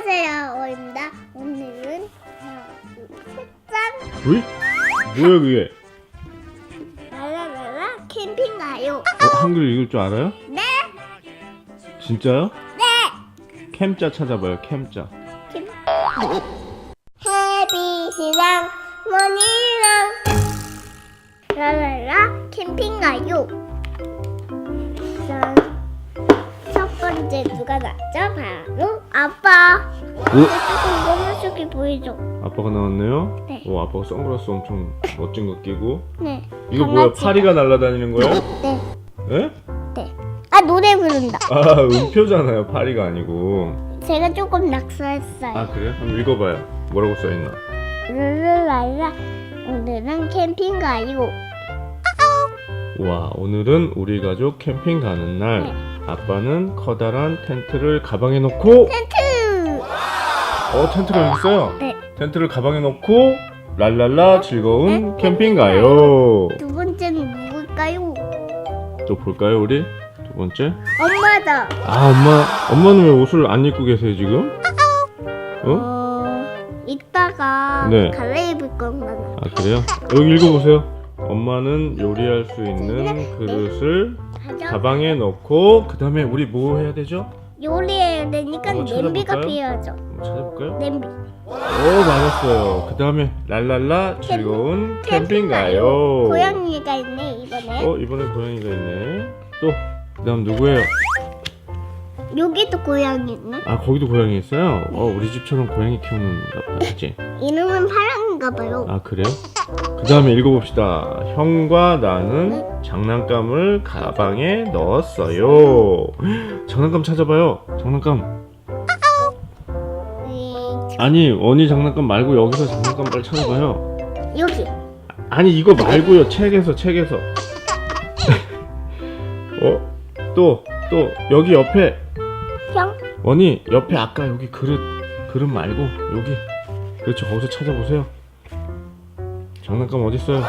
안녕하세요, 오입니다. 오늘은 짠! 으이? 뭐야 그게? 랄랄랄라 캠핑 가요. 어, 한글 읽을 줄 알아요? 네, 진짜요? 네. 캠자 찾아봐요 캠자 캠. 첫 번째 누가 났죠? 바로 아빠. 오? 검은색이 보이죠? 아빠가 나왔네요 네. 오 아빠가 선글라스 엄청 멋진 거 끼고 네. 이거 뭐야 강아지가. 파리가 날아다니는 거예요? 네, 예? 네. 아 노래 부른다. 아 음표잖아요 파리가 아니고 제가 조금 낙서했어요. 아 그래요? 한번 읽어봐요 뭐라고 써있나 랄랄랄라 오늘은 캠핑 가요. 와 오늘은 우리 가족 캠핑 가는 날 네. 아빠는 커다란 텐트를 가방에 넣고 텐트. 어 텐트가 여기 있어요 네. 텐트를 가방에 넣고 랄랄라 즐거운 캠핑 가요 두 번째는 누굴까요? 또 볼까요 우리 두 번째 엄마다. 아 엄마 엄마는 왜 옷을 안 입고 계세요 지금 어? 어, 이따가 네. 갈아입을 건가요? 아 그래요 여기 읽어보세요 엄마는 요리할 수 있는 그릇을 하죠? 가방에 넣고 그 다음에 우리 뭐 해야 되죠 요리해야 되니까 한번 냄비가 찾아볼까요? 필요하죠. 한번 찾아볼까요 냄비. 오 맞았어요 그 다음에 랄랄라 즐거운 캠핑 가요 고양이가 있네 이번에. 어 이번엔 고양이가 있네 또 그 다음 누구예요? 여기도 고양이 있네. 아 거기도 고양이 있어요? 어 우리 집처럼 고양이 키우는가 보다 그치? 이름은 파랑 인가 봐요. 아 그래요? 그 다음에 읽어봅시다. 형과 나는 장난감을 가방에 넣었어요. 장난감 찾아봐요. 장난감. 네, 아니 원희 장난감 말고 여기서 장난감 빨리 찾아봐요. 여기. 아니 이거 말고요. 책에서 책에서. 어? 또 또 여기 옆에. 형. 원희 옆에 아까 여기 그릇 그릇 말고 여기. 그렇죠. 거기서 찾아보세요 장난감 어디 있어요?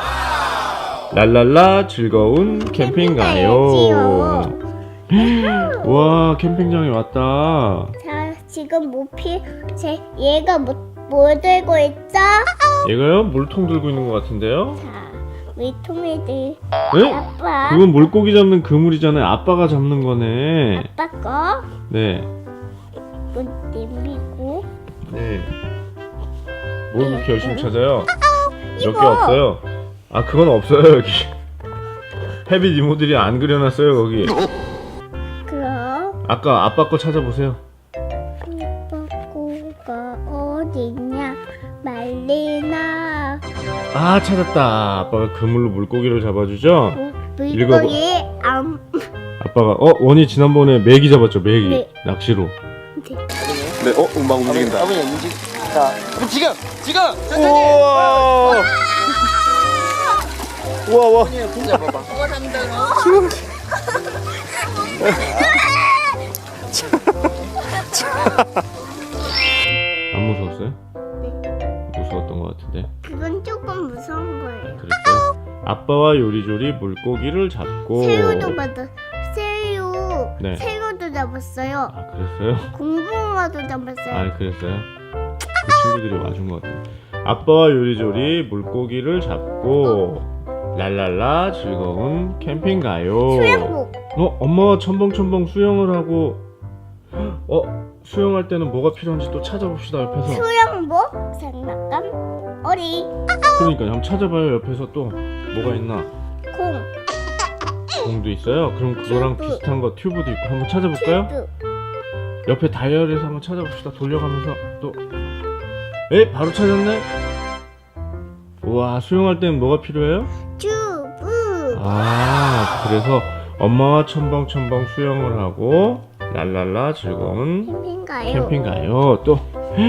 랄랄라 즐거운 캠핑 가요 와 캠핑장에 왔다 자, 지금 모피 제 얘가 뭐, 뭐 들고 있죠? 얘가요 물통 들고 있는 것 같은데요? 자, 우리 토미들 에? 아빠, 그건 물고기 잡는 그물이잖아요 아빠가 잡는 거네 아빠 거, 네 뭐 냄비고 네. 뭘 그렇게 열심히 찾아요? 몇 개. 없어요. 아 그건 없어요 여기. 헤비 이모들이 안 그려놨어요 거기. 그럼 아까 아빠 거 찾아보세요. 아빠 거가 어디냐? 말리나 아 찾았다. 아빠가 그물로 물고기를 잡아주죠. 뭐, 읽어봐. 물고기 안 아빠가 어 원이 지난번에 메기 잡았죠 메기 네. 낚시로. 돼. 네, 어, 음악 움직인다. 아버님 움직. 자, 그럼 지금, 지금 천천히. 우와! 우와, 와. 봐봐. 안 무서웠어요? 네. 무서웠던 것 같은데. 그건 조금 무서운 거예요. 그랬어요? 아빠와 요리조리 물고기를 잡고. 새우도 받아. 새우. 네. 새우도 잡았어요. 아 그랬어요? 공부마도 잡았어요. 아 그랬어요? 그 친구들이 와준 것 같은데 아빠와 요리조리 물고기를 잡고 랄랄라 즐거운 캠핑 가요 수영복. 어? 엄마가 첨벙첨벙 수영을 하고 어? 수영할 때는 뭐가 필요한지 또 찾아봅시다 옆에서 수영복, 장난감, 어리, 그러니까 한번 찾아봐요 옆에서 또 뭐가 있나 공, 공도 있어요? 그럼 그거랑 튜브. 비슷한 거 튜브도 있고 한번 찾아볼까요? 튜브, 옆에 다이어리에서 한번 찾아봅시다. 돌려가면서 또. 에? 바로 찾았네? 우와, 수영할 때는 뭐가 필요해요? 튜브. 아, 그래서 엄마와 첨벙첨벙 수영을 하고 랄랄라 즐거운 캠핑 가요. 캠핑 가요. 또,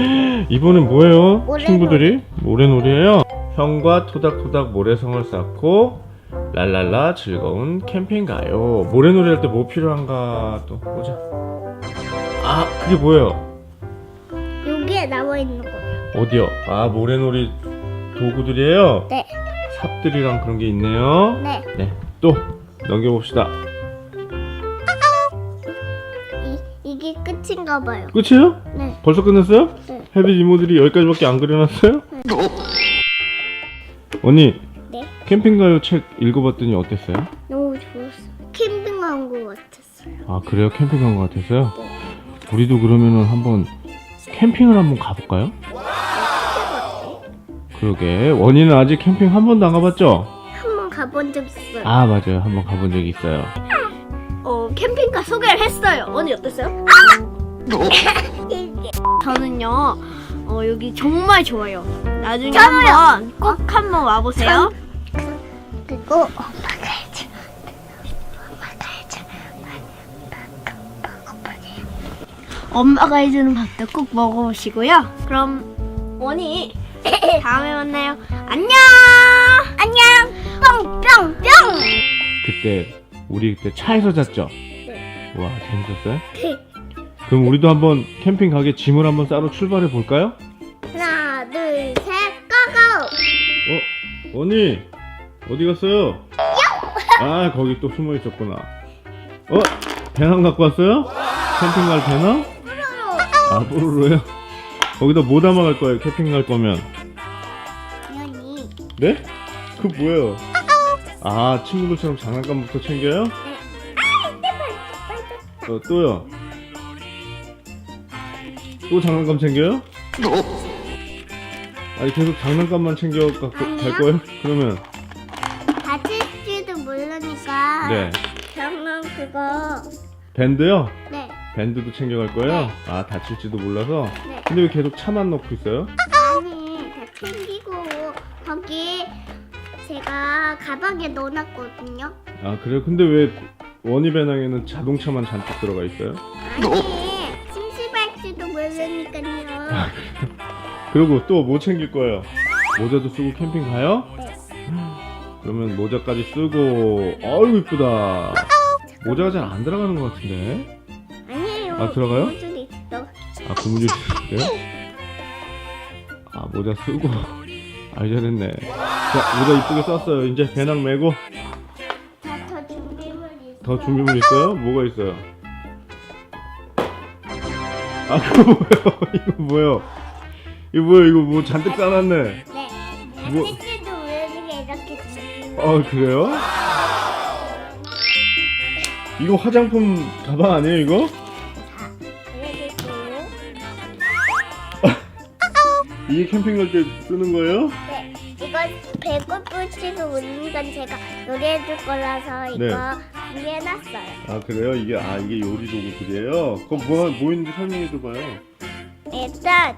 이번엔 뭐예요? 모래놀이. 친구들이? 모래놀이에요? 형과 토닥토닥 모래성을 쌓고 랄랄라 즐거운 캠핑 가요. 모래놀이 할 때 뭐 필요한가 또 보자. 아, 그게 뭐예요? 여기에 나와 있는 거예요. 어디요? 아, 모래놀이 도구들이에요? 네, 삽들이랑 그런 게 있네요. 네. 네. 또 넘겨봅시다. 이 이게 끝인가 봐요. 끝이에요? 네. 벌써 끝냈어요? 네. 혜빈 이모들이 여기까지밖에 안 그려놨어요? 언니 네. 캠핑 가요 책 읽어봤더니 어땠어요? 너무 좋았어. 캠핑 간거 같았어요. 아 그래요? 캠핑 간 것 같아서요? 우리도 그러면은 한번 캠핑을 한번 가볼까요? 그러게 원희는 아직 캠핑 한 번도 안 가봤죠? 한 번 가본 적 있어요. 아 맞아요 한 번 가본 적이 있어요 어 캠핑카 소개를 했어요. 언니 어땠어요? 저는요 어, 여기 정말 좋아요. 나중에 한번 꼭 한번 와보세요. 그리고 엄마가 해줘. 엄마가 해줘. 엄마가 해주는 밥도 꼭 먹어보시고요. 그럼 원희 다음에 만나요. 안녕. 안녕. 뿅뿅 뿅. 그때 우리 그때 차에서 잤죠? 네. 와 재밌었어요? 그럼 우리도 한번 캠핑 가게 짐을 한번 싸러 출발해 볼까요? 하나, 둘, 셋, 고고. 어? 원희 어디 갔어요? 아 거기 또 숨어 있었구나 어? 배낭 갖고 왔어요? 캠핑 갈 배낭? 아 뽀로로요? 거기다 뭐 담아갈 거예요 캠핑 갈 거면 언니. 네? 그 뭐예요? 아 친구들처럼 장난감부터 챙겨요? 어 또요? 또 장난감 챙겨요? 아니 계속 장난감만 챙겨 갖고 갈 아니요. 거예요? 그러면 다칠지도 모르니까. 네 병원 그거. 밴드요? 네. 밴드도 챙겨갈 거예요? 아 다칠지도 몰라서 네. 근데 왜 계속 차만 넣고 있어요? 아니 다 챙기고 거기 제가 가방에 넣어놨거든요. 아 그래요? 근데 왜 원희 배낭에는 자동차만 잔뜩 들어가 있어요? 아니 심심할지도 모르니까요. 그리고 또 뭐 챙길 거예요? 모자도 쓰고 캠핑 가요? 네. 그러면 모자까지 쓰고 어이구 이쁘다 모자가 잘 안 들어가는 것 같은데 아, 들어가요? 아 고무줄 쓰세요? 아 모자 쓰고 아 잘했네 자 모자 이쁘게 썼어요 이제 배낭 메고 다 더 준비물 있어. 더 준비물 있어요? 뭐가 있어요? 아 그거 뭐예요? 이거 뭐예요? 이거 뭐예요? 이거 뭐 잔뜩 싸놨네 네. 뭐- 다칠지도 모르게 이렇게 준비. 아 그래요? 이거 화장품 가방 아니에요 이거? 이게 캠핑 갈 때 쓰는 거예요? 네. 이거 배고플지도 모르니까 제가 요리해줄 거라서 이거 네. 준비해놨어요. 아 그래요? 이게 아 이게 요리 도구들이에요? 그럼 뭐, 뭐 있는지 설명해 줘봐요 일단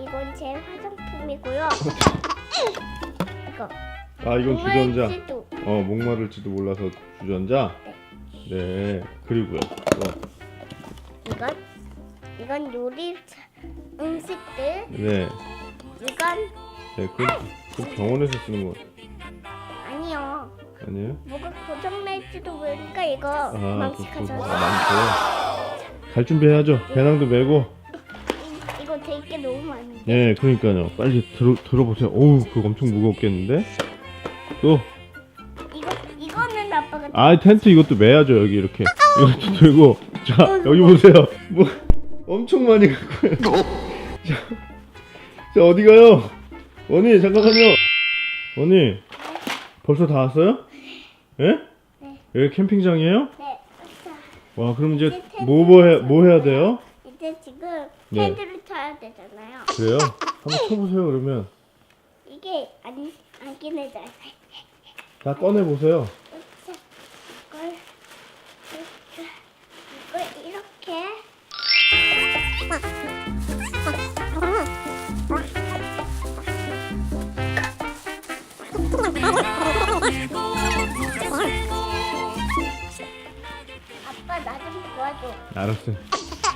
이건 제 화장품이고요. 이거 아 이건 주전자 어 목마를지도 몰라서 주전자 네 그리고요 또 이건 이건 요리 음식들 네, 이건 네 그, 그 병원에서 쓰는 거 아니요. 아니에요? 뭐가 고장날지도 모르니까 이거 아, 그, 그, 아, 많죠. 갈 준비해야죠. 배낭도 메고. 이- 이거 되게 너무 많은데. 네, 그러니까요. 빨리 들어 들어보세요. 어우, 그거 엄청 무겁겠는데? 또, 이거 이거는 아빠가 아, 텐트 이것도 매야죠. 여기 이렇게. 이것도 들고. 자, 여기 보세요. 뭐 엄청 많이 갖고. 와요. 자, 자 어디 가요? 원희 잠깐만요. 원희 벌써 다 왔어요? 예? 여기 캠핑장이에요? 네. 자, 와, 그럼 이제 뭐, 뭐, 해, 뭐 해야 돼요? 이제 지금 네. 텐트를 쳐야 되잖아요. 그래요? 한번 쳐보세요, 그러면. 이게 안 안긴 해져요. 다 꺼내 보세요. 자, 이걸 이렇게 이걸 이렇게 알았어요.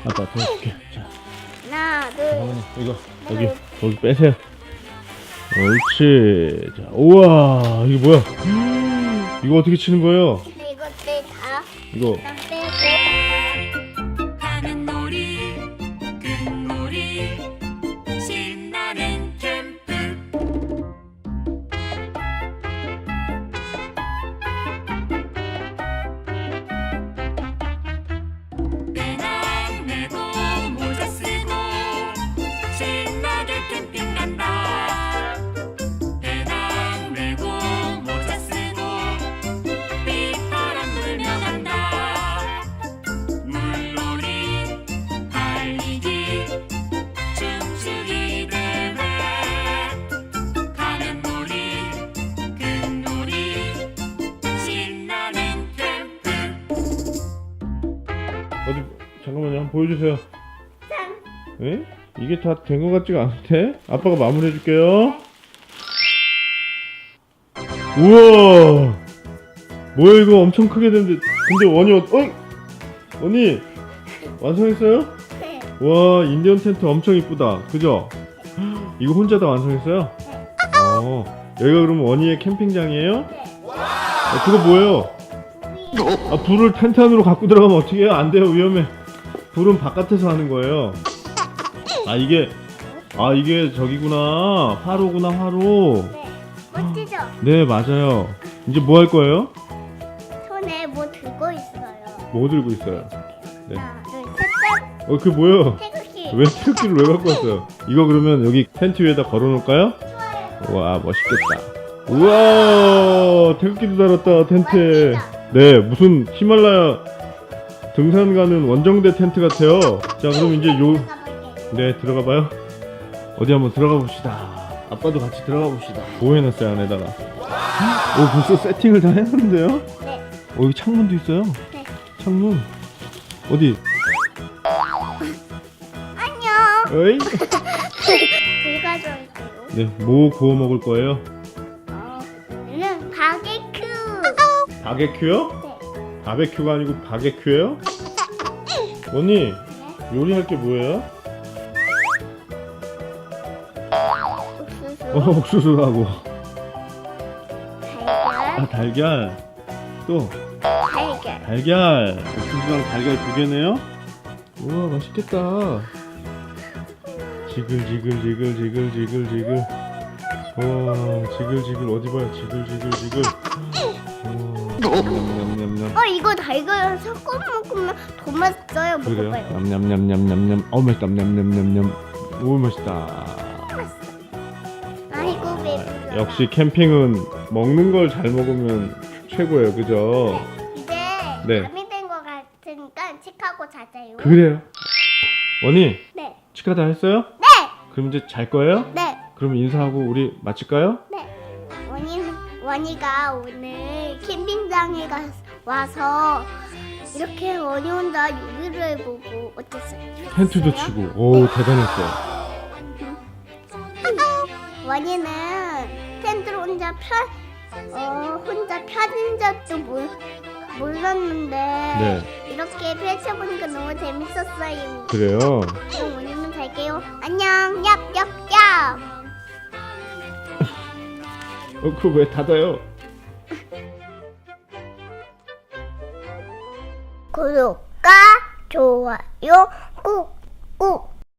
아빠 도와줄게. 자, 하나, 둘, 잠깐만요. 이거, 여기, 거기 빼세요. 옳지. 자, 우와, 이게 뭐야? 이거 어떻게 치는 거예요? 이것들 다 이거, 보여주세요. 에? 이게 다 된 것 같지가 않은데? 아빠가 마무리해 줄게요. 우와! 뭐야 이거 엄청 크게 됐는데 근데 원이 어, 어이? 원이 완성했어요? 네. 와 인디언 텐트 엄청 이쁘다 그죠? 이거 혼자 다 완성했어요? 어 여기가 그럼 원희의 캠핑장이에요? 어, 그거 뭐예요? 아 불을 텐트 안으로 갖고 들어가면 어떻게 해요? 안 돼요 위험해 불은 바깥에서 하는 거예요 아 이게 아 이게 저기구나 화로구나 화로 네. 멋지죠? 네 맞아요 이제 뭐 할 거예요? 손에 뭐 들고 있어요. 뭐 들고 있어요? 네. 하나, 둘, 셋, 어 그게 뭐예요? 넷. 태극기. 왜 태극기를 왜 갖고 왔어요? 이거 그러면 여기 텐트 위에다 걸어놓을까요? 와 멋있겠다. 우와 태극기도 달았다 텐트에. 네 무슨 히말라야 등산 가는 원정대 텐트 같아요. 자 그럼 이제 요 네 들어가 봐요. 어디 한번 들어가 봅시다. 아빠도 같이 들어가 봅시다. 뭐 해놨어요 안에다가? 오 벌써 세팅을 다 해놨는데요? 네. 어 여기 창문도 있어요. 네. 창문 어디? 안녕. 어이? 불 가져올게요. 네, 뭐 구워 먹을 거예요? 어, 오늘은 바게큐. 바게큐요? 네. 바베큐가 아니고 바게큐예요? 언니 요리할 게 뭐예요? 옥수수, 어, 옥수수하고 달걀, 아 달걀 또 달걀. 달걀 옥수수랑 달걀 두 개네요? 우와 맛있겠다 지글지글지글지글지글지글 와 지글지글 어디 봐요 지글지글지글 냠냠냠냠 어 이거 달걀 섞어 먹으면 더 맛있어요. 그래요? 먹어봐요. 냠냠냠냠냠냠 어 맛있다 냠냠냠냠 오 맛있다 아이고 배불러. 역시 캠핑은 먹는 걸 잘 먹으면 최고예요 그죠? 이제 네. 밤이 된 것 같으니까 칙하고 자자요. 그래요 원희 네. 치카 다 했어요? 네. 그럼 이제 잘 거예요? 네. 그럼 인사하고 우리 마칠까요? 네. 원희 원희가 오늘 캠핑장에 가, 와서 이렇게 원희 혼자 요리를 해보고 어땠어요? 텐트도? 치고 오 대단했어요 원희는 텐트를 혼자 펴, 어, 혼자 펴진 적도 몰, 몰랐는데 네 이렇게 펼쳐보니까 너무 재밌었어요. 그래요 그럼 원희는 잘게요. 안녕, 얍 얍 얍. 어 그거 왜 닫아요? 구독과 좋아요 꾹꾹